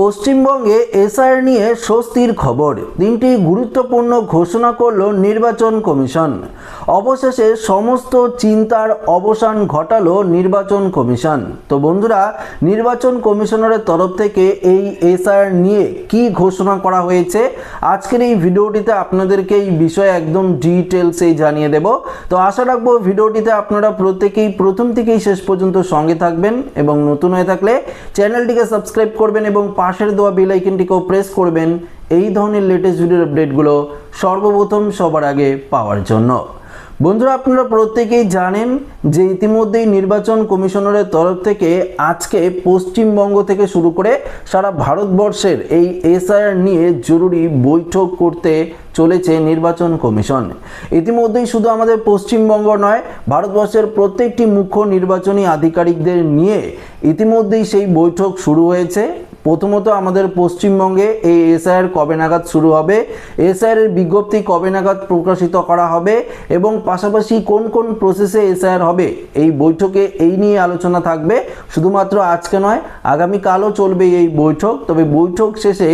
পশ্চিমবঙ্গে এসআর নিয়ে স্বস্তির খবর। তিনটি গুরুত্বপূর্ণ ঘোষণা করল নির্বাচন কমিশন। অবশেষে সমস্ত চিন্তার অবসান ঘটালো নির্বাচন কমিশন। তো বন্ধুরা, নির্বাচন কমিশনারের তরফ থেকে এই এসআর নিয়ে কি ঘোষণা করা হয়েছে, আজকের এই ভিডিওটিতে আপনাদেরকে এই বিষয়ে একদম ডিটেলসেই জানিয়ে দেব। তো আশা রাখব ভিডিওটিতে আপনারা প্রত্যেকেই প্রথম থেকেই শেষ পর্যন্ত সঙ্গে থাকবেন এবং নতুন হয়ে থাকলে চ্যানেলটিকে সাবস্ক্রাইব করবেন এবং পাশের দেওয়া বেল আইকনটিকেও প্রেস করবেন এই ধরনের লেটেস্ট ভিডিওর আপডেটগুলো সর্বপ্রথম সবার আগে পাওয়ার জন্য। বন্ধুরা, আপনারা প্রত্যেকেই জানেন যে ইতিমধ্যেই নির্বাচন কমিশনারের তরফ থেকে আজকে পশ্চিমবঙ্গ থেকে শুরু করে সারা ভারতবর্ষের এই এসআইআর নিয়ে জরুরি বৈঠক করতে চলেছে নির্বাচন কমিশন। ইতিমধ্যেই শুধু আমাদের পশ্চিমবঙ্গ নয়, ভারতবর্ষের প্রত্যেকটি মুখ্য নির্বাচনী আধিকারিকদের নিয়ে ইতিমধ্যেই সেই বৈঠক শুরু হয়েছে। প্রথমত আমাদের পশ্চিমবঙ্গে এই এসআইআর কবে নাগাদ শুরু হবে, এসআইআর এর বিজ্ঞপ্তি কবে নাগাদ প্রকাশিত করা হবে এবং পাশাপাশি কোন কোন প্রসেসে এসআইআর হবে, এই বৈঠকে এই নিয়ে আলোচনা থাকবে। শুধুমাত্র আজকে নয়, আগামীকালও চলবে এই বৈঠক। তবে বৈঠক শেষে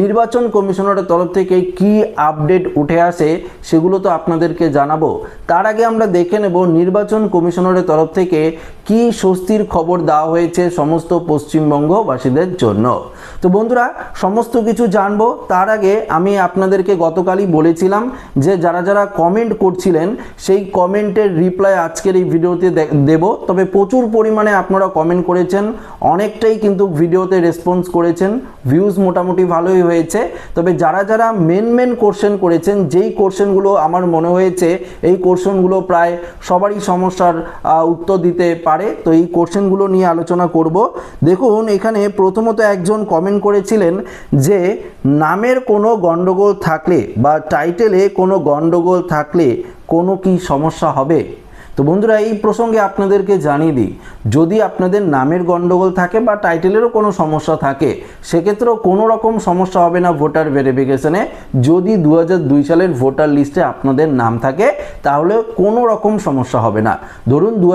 নির্বাচন কমিশনারের তরফ থেকে কি আপডেট উঠে আসে সেগুলো তো আপনাদেরকে জানাব। তার আগে আমরা দেখে নেব নির্বাচন কমিশনারের তরফ থেকে কি স্বস্তির খবর দেওয়া হয়েছে সমস্ত পশ্চিমবঙ্গবাসীদের জন্য। No, তো বন্ধুরা, সমস্ত কিছু জানব। তার আগে আমি আপনাদেরকে গতকালই বলেছিলাম যে যারা যারা কমেন্ট করছিলেন, সেই কমেন্টের রিপ্লাই আজকের এই ভিডিওতে দেব। তবে প্রচুর পরিমাণে আপনারা কমেন্ট করেছেন, অনেকটাই কিন্তু ভিডিওতে রেসপন্স করেছেন ভিউজ মোটামুটি ভালোই হয়েছে। তবে যারা যারা মেন মেন কোশ্চেন করেছেন, যেই কোশ্চেনগুলো আমার মনে হয়েছে, এই কোশ্চেনগুলো প্রায় সবারই সমস্যার উত্তর দিতে পারে। তো এই কোশ্চেনগুলো নিয়ে আলোচনা করব। দেখুন, এখানে প্রথমত একজন কমেন্ট করেছিলেন যে নামের কোনো গণ্ডগোল থাকলে বা টাইটেলে কোনো গণ্ডগোল থাকলে কোনো কি সমস্যা হবে? তো বন্ধুরা, এই প্রসঙ্গে আপনাদেরকে জানিয়ে দিই, যদি আপনাদের নামের গন্ডগোল থাকে বা টাইটেলেরও কোনো সমস্যা থাকে, সেক্ষেত্রেও কোনো রকম সমস্যা হবে না ভোটার ভেরিফিকেশনে। যদি দু সালের ভোটার লিস্টে আপনাদের নাম থাকে, তাহলে কোনো রকম সমস্যা হবে না। ধরুন দু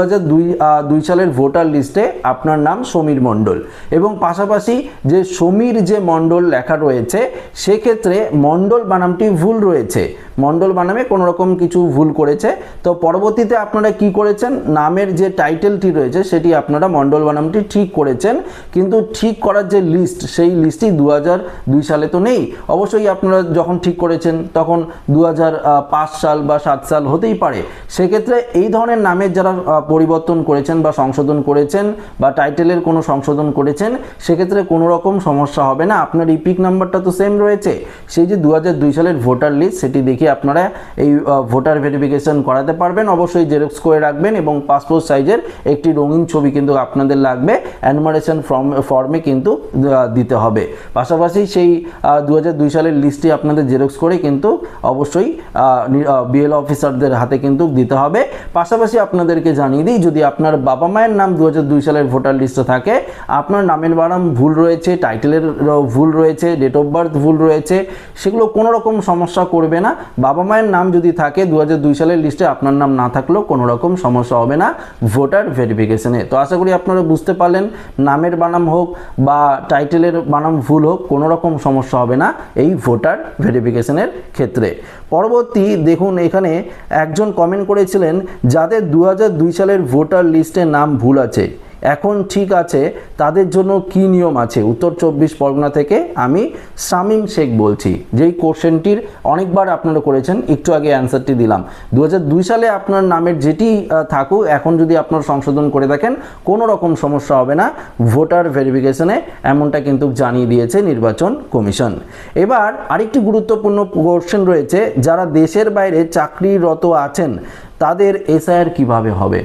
দুই সালের ভোটার লিস্টে আপনার নাম সমীর মণ্ডল এবং পাশাপাশি যে সমীর যে মণ্ডল লেখা রয়েছে, সেক্ষেত্রে মণ্ডল বানামটি ভুল রয়েছে। মণ্ডল বানামে কোনো রকম কিছু ভুল করেছে। তো পরবর্তীতে আপনারা কি করেছেন? নামের যে টাইটেলটি রয়েছে, সেটি আপনারা মণ্ডল বানামটি ঠিক করেছেন। কিন্তু ঠিক করার যে লিস্ট সেই লিস্টটি দু দুই সালে তো নেই। অবশ্যই আপনারা যখন ঠিক করেছেন, তখন দু সাল বা সাত সাল হতেই পারে। সেক্ষেত্রে এই ধরনের নামের যারা পরিবর্তন করেছেন বা সংশোধন করেছেন বা টাইটেলের কোনো সংশোধন করেছেন, সেক্ষেত্রে কোনো রকম সমস্যা হবে না। আপনার ইপিক নাম্বারটা তো সেম রয়েছে। সেই যে দু সালের ভোটার লিস্ট সেটি দেখে আপনারা এই ভোটার ভেরিফিকেশন করাতে পারবেন। অবশ্যই জেরক্স করে রাখবেন এবং পাসপোর্ট সাইজের একটি রঙিন ছবি কিন্তু আপনাদের লাগবে। অ্যানুমারেশন ফর্ম ফর্মে কিন্তু দিতে হবে। পাশাপাশি সেই দু সালের লিস্টটি আপনাদের জেরক্স করে কিন্তু অবশ্যই বিএল অফিসারদের হাতে কিন্তু দিতে হবে। পাশাপাশি আপনাদেরকে জানিয়ে দিই, যদি আপনার বাবা মায়ের নাম দু সালের ভোটার লিস্টে থাকে, আপনার নামের বানাম ভুল রয়েছে টাইটেলের ভুল রয়েছে ডেট অফ বার্থ ভুল রয়েছে, সেগুলো কোনো রকম সমস্যা করবে না। বাবা মায়ের নাম যদি থাকে দু সালের লিস্টে আপনার নাম না থাকলেও কোনো রকম, সমস্যা হবে না। ভোটার ভেরিফিকেশনে তো আশা করি আপনারা বুঝতে পারলেন, নামের বানাম হোক বা টাইটেলের বানাম ভুল হোক, কোনো রকম সমস্যা হবে না এই ভোটার ভেরিফিকেশনের ক্ষেত্রে। পরবর্তী দেখুন, এখানে একজন কমেন্ট করেছিলেন, যাদের দু সালের ভোটার লিস্টে নাম ভুল আছে। এখন ঠিক আছে, তাদের জন্য কি নিয়ম আছে? উত্তর চব্বিশ পরগনা থেকে আমি শামীম শেখ বলছি, যেই কোশ্চেনটির অনেকবার আপনারা করেছেন, একটু আগে অ্যান্সারটি দিলাম। দু সালে আপনার নামের যেটি থাকুক, এখন যদি আপনার সংশোধন করে দেখেন, কোনো রকম সমস্যা হবে না, ভোটার ভেরিফিকেশনে এমনটা কিন্তু জানিয়ে দিয়েছে নির্বাচন কমিশন। এবার আরেকটি গুরুত্বপূর্ণ কোশ্চেন রয়েছে, যারা দেশের বাইরে চাকরিরত আছেন, তাদের এসআইআর কীভাবে হবে?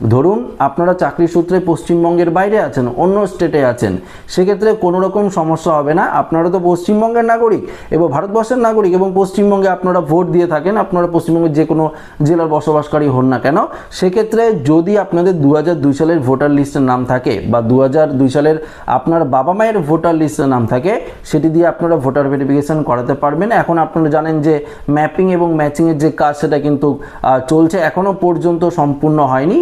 ধরুন আপনারা চাকরি সূত্রে পশ্চিমবঙ্গের বাইরে আছেন, অন্য স্টেটে আছেন, সেক্ষেত্রে কোনো রকম সমস্যা হবে না। আপনারা তো পশ্চিমবঙ্গের নাগরিক এবং ভারতবর্ষের নাগরিক এবং পশ্চিমবঙ্গে আপনারা ভোট দিয়ে থাকেন, আপনারা পশ্চিমবঙ্গের যে কোনো জেলার বসবাসকারী হন না কেন। সেক্ষেত্রে যদি আপনাদের দু দুই সালের ভোটার লিস্টের নাম থাকে বা দু দুই সালের আপনার বাবা মায়ের ভোটার লিস্টের নাম থাকে, সেটি দিয়ে আপনারা ভোটার ভেরিফিকেশন করাতে পারবেন। এখন আপনারা জানেন যে ম্যাপিং এবং ম্যাচিংয়ের যে কাজ, সেটা কিন্তু চলছে। এখনও পর্যন্ত সম্পূর্ণ হয়নি।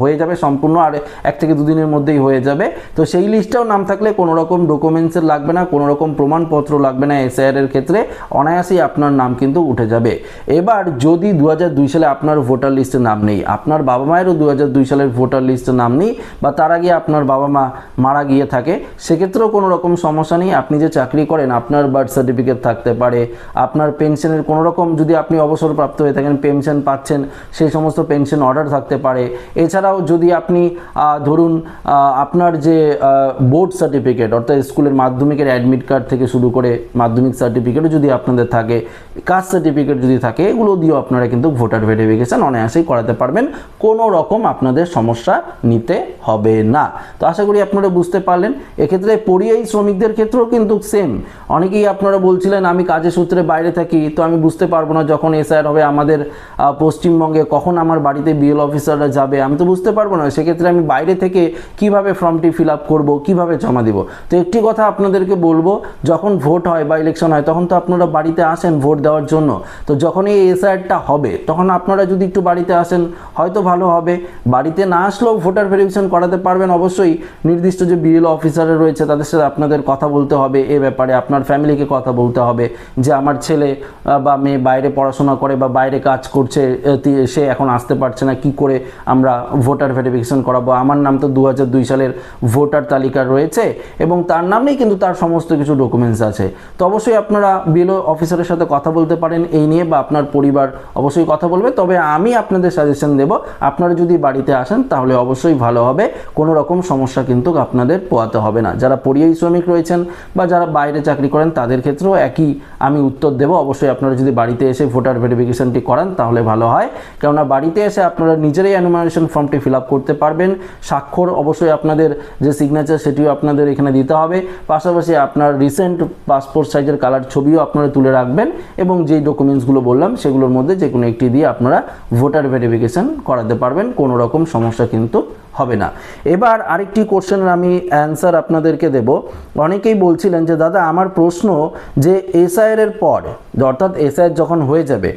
হয়ে যাবে সম্পূর্ণ আর এক থেকে দুদিনের মধ্যেই হয়ে যাবে। তো সেই লিস্টটাও নাম থাকলে কোনো রকম ডকুমেন্টসের লাগবে না, কোনো রকম প্রমাণপত্র লাগবে না এসআইআর এর ক্ষেত্রে। অনায়াসেই আপনার নাম কিন্তু উঠে যাবে। এবার যদি দু সালে আপনার ভোটার লিস্টে নাম নেই, আপনার বাবা মায়েরও দু সালের ভোটার লিস্টে নাম নেই, বা তার আগে আপনার বাবা মা মারা গিয়ে থাকে, সেক্ষেত্রেও কোনো রকম সমস্যা নেই। আপনি যে চাকরি করেন, আপনার বার্থ সার্টিফিকেট থাকতে পারে, আপনার পেনশনের কোনো রকম যদি আপনি অবসরপ্রাপ্ত হয়ে থাকেন পেনশন পাচ্ছেন, সেই সমস্ত পেনশন অর্ডার থাকতে পারে এছাড়াও যদি আপনি ধরুন আপনার যে বোর্ড সার্টিফিকেট অর্থাৎ স্কুলের মাধ্যমিকের অ্যাডমিট কার্ড থেকে শুরু করে মাধ্যমিক সার্টিফিকেটও যদি আপনাদের থাকে কাস্ট সার্টিফিকেট যদি থাকে, এগুলো দিয়েও আপনারা কিন্তু ভোটার ভেরিফিকেশন অনায়াসেই করাতে পারবেন। কোনো রকম আপনাদের সমস্যা নিতে হবে না। তো আশা করি আপনারা বুঝতে পারলেন। এক্ষেত্রে পরিযায়ী শ্রমিকদের ক্ষেত্রেও কিন্তু সেম অনেকেই আপনারা বলছিলেন, আমি কাজের সূত্রে বাইরে থাকি, তো আমি বুঝতে পারব না যখন এসআইআর হবে আমাদের পশ্চিমবঙ্গে, কখন আমার বাড়িতে বিএল অফিসাররা যাবে, আমি তো বুঝতে পারব না, সেক্ষেত্রে আমি বাইরে থেকে কীভাবে ফর্মটি ফিল আপ করব, কীভাবে জমা দিব? তো একটি কথা আপনাদেরকে বলব, যখন ভোট হয় বা ইলেকশন হয়, তখন তো আপনারা বাড়িতে আসেন ভোট দেওয়ার জন্য। তো যখন এই এসআইআরটা হবে, তখন আপনারা যদি একটু বাড়িতে আসেন, হয়তো ভালো হবে। বাড়িতে না আসলেও ভোটার ভেরিফিকেশন করাতে পারবেন অবশ্যই। নির্দিষ্ট যে বিএল অফিসার রয়েছে, তাদের সাথে আপনাদের কথা বলতে হবে। এ ব্যাপারে আপনার ফ্যামিলিকে কথা বলতে হবে যে, আমার ছেলে বা মেয়ে বাইরে পড়াশোনা করে বা বাইরে কাজ করছে সে এখন আসতে পারছে না, কি করে আমরা ভোটার ভেরিফিকেশন করাবো। আমার নাম তো দু সালের ভোটার তালিকা রয়েছে এবং তার নামেই কিন্তু তার সমস্ত কিছু ডকুমেন্টস আছে। তো অবশ্যই আপনারা বিএলও অফিসারের সাথে কথা বলতে পারেন এই নিয়ে বা আপনার পরিবার অবশ্যই কথা বলবে। তবে আমি আপনাদের সাজেশন দেব, আপনারা যদি বাড়িতে আসেন তাহলে অবশ্যই ভালো হবে। কোনো রকম সমস্যা কিন্তু আপনাদের পোয়াতে হবে না। যারা পরিযায়ী শ্রমিক রয়েছেন বা যারা বাইরে চাকরি করেন তাদের ক্ষেত্রেও একই আমি উত্তর দেব। অবশ্যই আপনারা যদি বাড়িতে এসে ভোটার ভেরিফিকেশনটি করান তাহলে ভালো হয়। কেননা বাড়িতে এসে আপনারা নিজেরাই অ্যানুমারেশন ফর্মটি ফিল করতে পারবেন। স্বাক্ষর অবশ্যই আপনাদের যে সিগনেচার সেটিও আপনাদের এখানে দিতে হবে। পাশাপাশি আপনার রিসেন্ট পাসপোর্ট সাইজের কালার ছবিও আপনারা তুলে রাখবেন এবং যেই ডকুমেন্টসগুলো বললাম সেগুলোর মধ্যে যে কোনো একটি দিয়ে আপনারা ভোটার ভেরিফিকেশন করাতে পারবেন। কোনো রকম সমস্যা কিন্তু হবে না। এবার আরেকটি কোশ্চেনের আমি অ্যান্সার আপনাদেরকে দেব। অনেকেই বলছিলেন যে, দাদা, আমার প্রশ্ন যে এসআইআর এর পর অর্থাৎ এসআইআর যখন হয়ে যাবে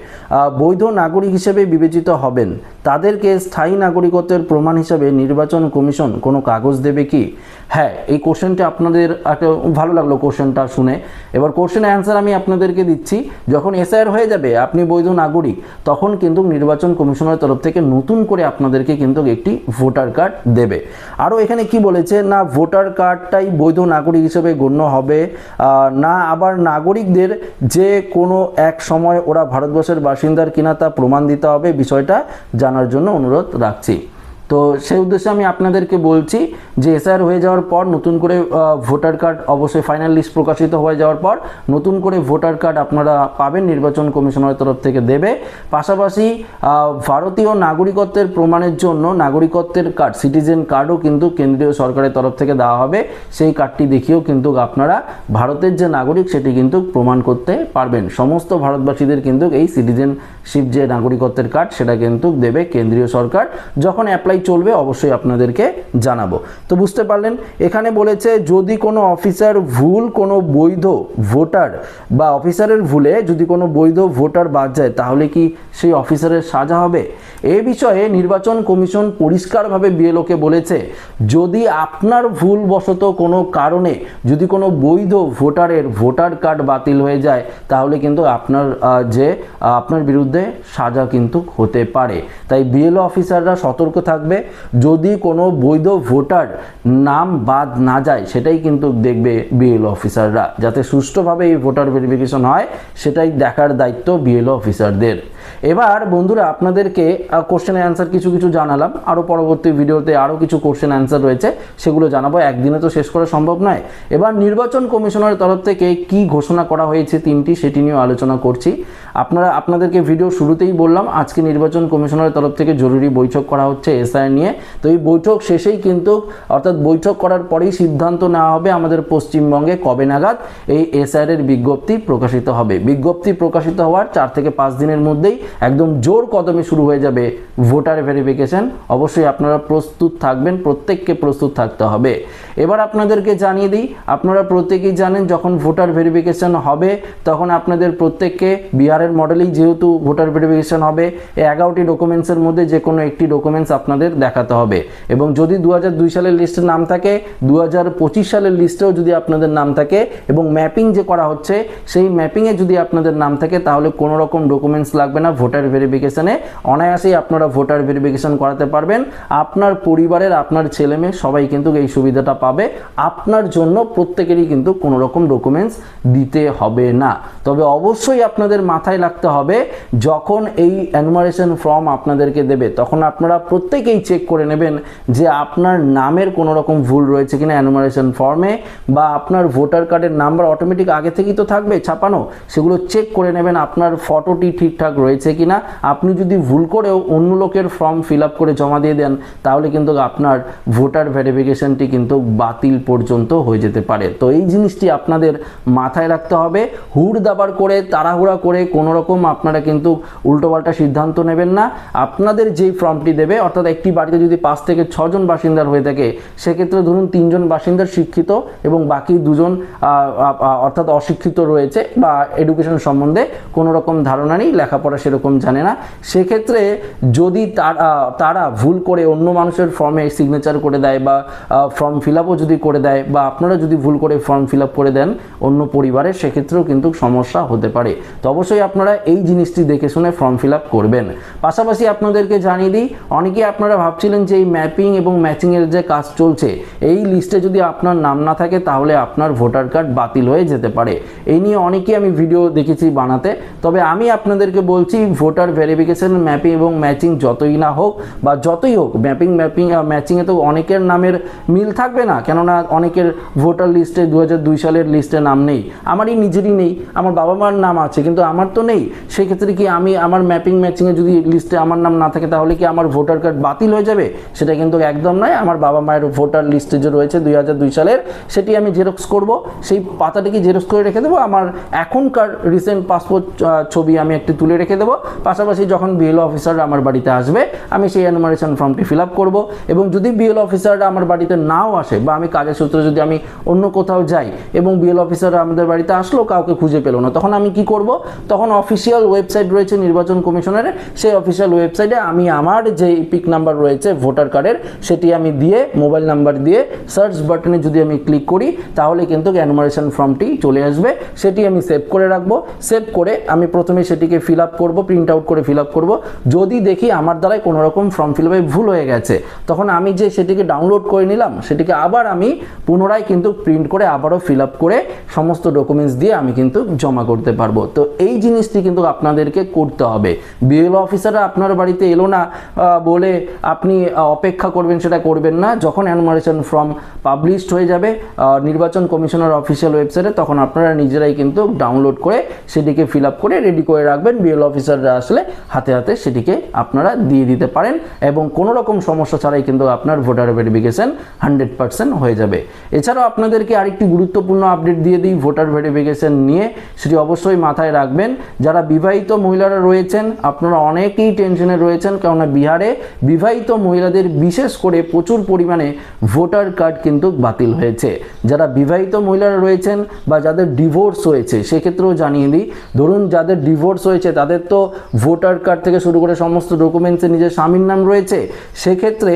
বৈধ নাগরিক হিসেবে বিবেচিত হবেন। তাদেরকে স্থায়ী নাগরিকত্বের প্রমাণ হিসেবে নির্বাচন কমিশন কোনো কাগজ দেবে কি? হ্যাঁ এই কোশ্চেনটা আপনাদের একটা ভালো লাগল কোশ্চেনটা শুনে। এবার কোশ্চেনের অ্যান্সার আমি আপনাদেরকে দিচ্ছি। যখন এসআইআর হয়ে যাবে, আপনি বৈধ নাগরিক, তখন কিন্তু নির্বাচন কমিশনের তরফ থেকে নতুন করে আপনাদেরকে কিন্তু একটি ভোটার কার্ড দেবে। আরও এখানে কি বলেছে? না, ভোটার কার্ডটাই বৈধ নাগরিক হিসেবে গণ্য হবে। না, আবার নাগরিকদের যে কোনো এক সময় ওরা ভারতবর্ষের বাসিন্দার কিনা তা প্রমাণ দিতে হবে, বিষয়টা জানার জন্য অনুরোধ রাখছি। তো সেই উদ্দেশ্যে আমি আপনাদেরকে বলছি যে এসআর হয়ে যাওয়ার পর, নতুন করে ভোটার কার্ড অবশ্যই ফাইনাল লিস্ট প্রকাশিত হয়ে যাওয়ার পর, নতুন করে ভোটার কার্ড আপনারা পাবেন, নির্বাচন কমিশনের তরফ থেকে দেবে। পাশাপাশি ভারতীয় নাগরিকত্বের প্রমাণের জন্য নাগরিকত্বের কার্ড সিটিজেন কার্ডও কিন্তু কেন্দ্রীয় সরকারের তরফ থেকে দেওয়া হবে। সেই কার্ডটি দেখিয়েও কিন্তু আপনারা ভারতের যে নাগরিক, সেটি কিন্তু প্রমাণ করতে পারবেন। সমস্ত ভারতবাসীদের কিন্তু এই সিটিজেনশিপ যে নাগরিকত্বের কার্ড, সেটা কিন্তু দেবে কেন্দ্রীয় সরকার। যখন অ্যাপ্লাই চলবে, অবশ্যই আপনাদেরকে জানাব। তো বুঝতে পারলেন? এখানে বলেছে, যদি কোনো অফিসার ভুল কোনো বৈধ ভোটার বা অফিসারের ভুলে যদি কোনো বৈধ ভোটার বাদ যায়, তাহলে কি সেই অফিসারের সাজা হবে? এ বিষয়ে নির্বাচন কমিশন পরিষ্কারভাবে বিএলওকে বলেছে, যদি আপনার ভুলবশত কোনো কারণে যদি কোনো বৈধ ভোটারের ভোটার কার্ড বাতিল হয়ে যায়, তাহলে কিন্তু আপনার যে আপনার বিরুদ্ধে সাজা কিন্তু হতে পারে। তাই বিএলও অফিসাররা সতর্ক থাকবে। যদি কোনো বৈধ ভোটার নাম বাদ না যায়, সেটাই কিন্তু দেখবে বিএলও অফিসাররা যাতে সুষ্ঠুভাবে এই ভোটার ভেরিফিকেশন হয়, সেটাই দেখার দায়িত্ব বিএলও অফিসারদের এবার বন্ধুরা, আপনাদেরকে কোশ্চেনের অ্যান্সার কিছু কিছু জানালাম। আরও পরবর্তী ভিডিওতে আরও কিছু কোশ্চেন অ্যান্সার রয়েছে, সেগুলো জানাব। একদিনে তো শেষ করা সম্ভব নয়। এবার নির্বাচন কমিশনের তরফ থেকে কি ঘোষণা করা হয়েছে তিনটি, সেটি নিয়েও আলোচনা করছি। আপনারা, আপনাদেরকে ভিডিও শুরুতেই বললাম, আজকে নির্বাচন কমিশনের তরফ থেকে জরুরি বৈঠক করা হচ্ছে এসআই নিয়ে। তো এই বৈঠক শেষেই কিন্তু, অর্থাৎ বৈঠক করার পরেই সিদ্ধান্ত নেওয়া হবে আমাদের পশ্চিমবঙ্গে কবে নাগাদ এই এসআইআর এর বিজ্ঞপ্তি প্রকাশিত হবে। বিজ্ঞপ্তি প্রকাশিত হওয়ার চার থেকে পাঁচ দিনের মধ্যেই একদম জোর কদমে শুরু হয়ে যাবে ভোটার ভেরিফিকেশন। অবশ্যই আপনারা প্রস্তুত থাকবেন, প্রত্যেককে প্রস্তুত থাকতে হবে। এবার আপনাদেরকে জানিয়ে দিই, আপনারা প্রত্যেকেই জানেন যখন ভোটার ভেরিফিকেশন হবে, তখন আপনাদের প্রত্যেককে বিহারের মডেলেই যেহেতু ভোটার ভেরিফিকেশন হবে, এই এগারোটি ডকুমেন্টসের মধ্যে যে কোনো একটি ডকুমেন্টস আপনাদের দেখাতে হবে। এবং যদি দু সালের লিস্টের নাম থাকে দু হাজার পঁচিশ সালের লিস্টেও যদি আপনাদের নাম থাকে এবং ম্যাপিং যে করা হচ্ছে, সেই ম্যাপিংয়ে যদি আপনাদের নাম থাকে, তাহলে কোনো রকম ডকুমেন্টস লাগবে না ভোটার ভেরিফিকেশানে অনায়াসেই আপনারা ভোটার ভেরিফিকেশন করাতে পারবেন। আপনার পরিবারের, আপনার ছেলে মেয়ে সবাই কিন্তু এই সুবিধাটা পাবে। আপনার জন্য প্রত্যেকেরই কিন্তু কোনো রকম ডকুমেন্টস দিতে হবে না। তবে অবশ্যই আপনাদের মাথায় রাখতে হবে যখন এই অ্যানুমারেশন ফর্ম আপনাদেরকে দেবে, তখন আপনারা প্রত্যেকেই চেক করে নেবেন যে আপনার নামের কোনো রকম ভুল রয়েছে কিনা অ্যানুমারেশন ফর্মে বা আপনার ভোটার কার্ডের নাম্বার অটোমেটিক আগে থেকেই তো থাকবে, ছাপানো। সেগুলো চেক করে নেবেন আপনার ফটোটি ঠিকঠাক রয়েছে কিনা। আপনি যদি ভুল করেও অন্য লোকের ফর্ম ফিল আপ করে জমা দিয়ে দেন, তাহলে কিন্তু আপনার ভোটার ভেরিফিকেশনটি কিন্তু বাতিল পর্যন্ত হয়ে যেতে পারে। তো এই জিনিসটি আপনাদের মাথায় রাখতে হবে। হুড় দাবার করে, তাড়াহুড়া করে কোনো রকম আপনারা কিন্তু উল্টোপাল্টা সিদ্ধান্ত নেবেন না। আপনাদের যেই ফর্মটি দেবে, অর্থাৎ একটি বাড়িতে যদি পাঁচ থেকে ছজন বাসিন্দার হয়ে থাকে, সেক্ষেত্রে ধরুন তিনজন বাসিন্দার শিক্ষিত এবং বাকি দুজন অর্থাৎ অশিক্ষিত রয়েছে বা এডুকেশন সম্বন্ধে কোনো রকম ধারণা নেই, লেখাপড়া সেরকম জানে না। সেক্ষেত্রে যদি তারা তারা ভুল করে অন্য মানুষের ফর্মে সিগনেচার করে দেয় বা ফর্ম ফিল যদি করে দেয় বা আপনারা যদি ভুল করে ফর্ম ফিল করে দেন অন্য পরিবারের সেক্ষেত্রেও কিন্তু সমস্যা হতে পারে। তো অবশ্যই আপনারা এই জিনিসটি দেখে শুনে ফর্ম ফিল করবেন। পাশাপাশি আপনাদেরকে জানিয়ে দিই, অনেকেই আপনারা ভাবছিলেন যে এই ম্যাপিং এবং ম্যাচিংয়ের যে কাজ চলছে, এই লিস্টে যদি আপনার নাম না থাকে তাহলে আপনার ভোটার কার্ড বাতিল হয়ে যেতে পারে। এই নিয়ে অনেকেই আমি ভিডিও দেখেছি বানাতে। তবে আমি আপনাদেরকে বলছি ভোটার ভেরিফিকেশন ম্যাপিং এবং ম্যাচিং যতই না হোক বা যতই হোক ম্যাপিং ম্যাপিং ম্যাচিংয়ে তো অনেকের নামের মিল থাকবে না। কেননা অনেকের ভোটার লিস্টে দু সালের লিস্টে নাম নেই। আমারই নিজেরই নেই। আমার বাবা মার নাম আছে, কিন্তু আমার তো নেই। সেক্ষেত্রে কি আমি আমার ম্যাপিং ম্যাচিংয়ে যদি লিস্টে আমার নাম না থাকে, তাহলে কি আমার ভোটার কার্ড বাতিল হয়ে যাবে? সেটা কিন্তু একদম নয়। আমার বাবা মায়ের ভোটার লিস্টে যে রয়েছে দুই দুই সালের, সেটি আমি জেরক্স করব। সেই পাতাটিকে জেরক্স করে রেখে দেবো। আমার এখনকার রিসেন্ট পাসপোর্ট ছবি আমি একটি তুলে রেখে দেবো। পাশাপাশি যখন বিএলও অফিসার আমার বাড়িতে আসবে, আমি সেই অ্যানুমারেশন ফর্মটি ফিল আপ করব। এবং যদি বিএলও অফিসাররা আমার বাড়িতে নাও আসে, বা আমি কাজের সূত্রে যদি আমি অন্য কোথাও যাই, এবং বিএল অফিসাররা আমাদের বাড়িতে আসলো, কাউকে খুঁজে পেল না, তখন আমি কি করব? তখন অফিসিয়াল ওয়েবসাইট রয়েছে নির্বাচন কমিশনের সেই অফিসিয়াল ওয়েবসাইটে আমি আমার যে পিক নাম্বার রয়েছে ভোটার কার্ডের সেটি আমি দিয়ে মোবাইল নাম্বার দিয়ে সার্চ বাটনে যদি আমি ক্লিক করি, তাহলে কিন্তু অ্যানুমারেশন ফর্মটি চলে আসবে। সেটি আমি সেভ করে রাখব। সেভ করে আমি প্রথমে সেটিকে ফিল আপ করব প্রিন্ট আউট করে ফিল আপ করব। যদি দেখি আমার দ্বারাই কোনো রকম ফর্ম ফিল আপে ভুল হয়ে গেছে, তখন আমি যে সেটিকে ডাউনলোড করে নিলাম, সেটিকে আবার আমি পুনরায় কিন্তু প্রিন্ট করে আবারও ফিল আপ করে সমস্ত ডকুমেন্টস দিয়ে আমি কিন্তু জমা করতে পারব। তো এই জিনিসটি কিন্তু আপনাদেরকে করতে হবে। বিএল অফিসাররা আপনার বাড়িতে এলো না বলে আপনি অপেক্ষা করবেন, সেটা করবেন না। যখন অ্যানুমারেশন ফর্ম পাবলিশড হয়ে যাবে নির্বাচন কমিশনের অফিসিয়াল ওয়েবসাইটে তখন আপনারা নিজেরাই কিন্তু ডাউনলোড করে সেটিকে ফিল আপ করে রেডি করে রাখবেন। বিএল অফিসাররা আসলে হাতে হাতে সেটিকে আপনারা দিয়ে দিতে পারেন এবং কোনো রকম সমস্যা ছাড়াই কিন্তু আপনার ভোটার ভেরিফিকেশন হান্ড্রেড পার্সেন্ট হয়ে যাবে। এছাড়াও আপনাদেরকে আরেকটি গুরুত্বপূর্ণ আপডেট দিয়ে দিই। ভোটার ভেরিফিকেশন নিয়ে সেটি অবশ্যই মাথায় রাখবেন। যারা বিবাহিত মহিলারা রয়েছেন, আপনারা অনেকেই টেনশনে রয়েছেন, কেননা বিহারে বিবাহিত মহিলাদের বিশেষ করে প্রচুর পরিমাণে ভোটার কার্ড কিন্তু বাতিল হয়েছে। যারা বিবাহিত মহিলারা রয়েছেন বা যাদের ডিভোর্স হয়েছে, সেক্ষেত্রেও জানিয়ে দিই, ধরুন যাদের ডিভোর্স হয়েছে, তাদের তো ভোটার কার্ড থেকে শুরু করে সমস্ত ডকুমেন্টসে নিজের স্বামীর নাম রয়েছে। সেক্ষেত্রে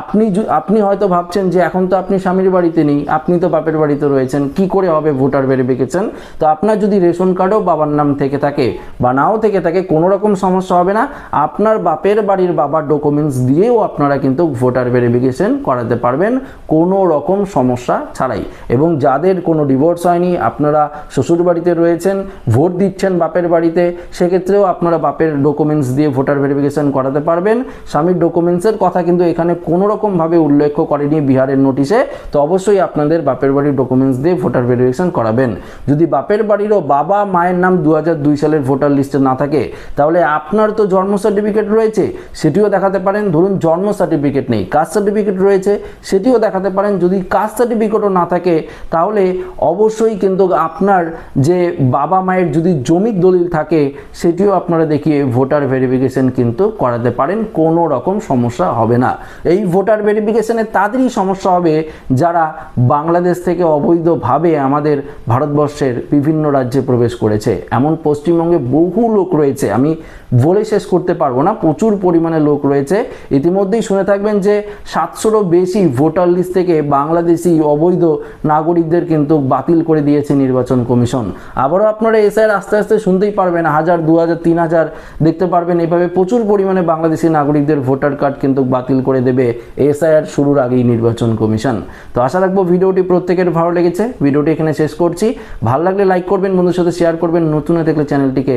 আপনি আপনি হয়তো ভাবছেন যে এখন তো আপনি স্বামীর বাড়িতে নেই, আপনি তো বাপের বাড়িতে রয়েছেন, কি করে হবে ভোটার ভেরিফিকেশন তো আপনার যদি রেশন কার্ডও বাবার নাম থেকে থাকে, বা নাও থেকে থাকে কোনো রকম সমস্যা হবে না। আপনার বাপের বাড়ির বাবার ডকুমেন্টস দিয়েও আপনারা কিন্তু ভোটার ভেরিফিকেশন করাতে পারবেন, কোনো রকম সমস্যা ছাড়াই। এবং যাদের কোনো ডিভোর্স হয়নি, আপনারা শ্বশুর বাড়িতে রয়েছেন ভোট দিচ্ছেন বাপের বাড়িতে, সেক্ষেত্রেও আপনারা বাপের ডকুমেন্টস দিয়ে ভোটার ভেরিফিকেশন করাতে পারবেন। স্বামীর ডকুমেন্টসের কথা কিন্তু এখানে কোনো রকমভাবে উল্লেখ করেনি বিহারের নোটিশে তো অবশ্যই আপনাদের বাপের বাড়ির ডকুমেন্টস দিয়ে ভোটার ভেরিফিকেশন করাবেন। যদি বাপের বাড়িরও বাবা মায়ের নাম দু সালের ভোটার লিস্টে না থাকে। তাহলে আপনার তো জন্ম সার্টিফিকেট রয়েছে, সেটিও দেখাতে পারেন। ধরুন, জন্ম সার্টিফিকেট নেই, কাস্ট সার্টিফিকেট রয়েছে, সেটিও দেখাতে পারেন। যদি কাস্ট সার্টিফিকেটও না থাকে, তাহলে অবশ্যই কিন্তু আপনার যে বাবা মায়ের যদি জমির দলিল থাকে, সেটিও আপনারা দেখিয়ে ভোটার ভেরিফিকেশন কিন্তু করাতে পারেন। কোনো রকম সমস্যা হবে না। এই ভোটার ভেরিফিকেশনে তাদেরই সমস্যা হবে যারা বাংলাদেশ থেকে অবৈধভাবে আমাদের ভারতবর্ষের বিভিন্ন রাজ্যে প্রবেশ করেছে। এমন পশ্চিমবঙ্গে বহু লোক রয়েছে। আমি বলে শেষ করতে পারব না, প্রচুর পরিমাণে লোক রয়েছে। ইতিমধ্যেই শুনে থাকবেন যে সাতশোরও বেশি ভোটার লিস্ট থেকে বাংলাদেশি অবৈধ নাগরিকদের কিন্তু বাতিল করে দিয়েছে নির্বাচন কমিশন। আবারও আপনারা এসআইয়ের আস্তে আস্তে শুনতেই পারবেন, হাজার দু হাজার তিন হাজার দেখতে পারবেন। এভাবে প্রচুর পরিমাণে বাংলাদেশি নাগরিকদের ভোটার কার্ড কিন্তু বাতিল করে দেবে এসআইআর শুরুর আগেই নির্বাচন কমিশন। তো আশা রাখব ভিডিওটি প্রত্যেকের ভালো লেগেছে। ভিডিওটি এখানে শেষ করছি। ভালো লাগলে লাইক করবেন, বন্ধুর সাথে শেয়ার করবেন। নতুন হয়ে থাকলে চ্যানেলটিকে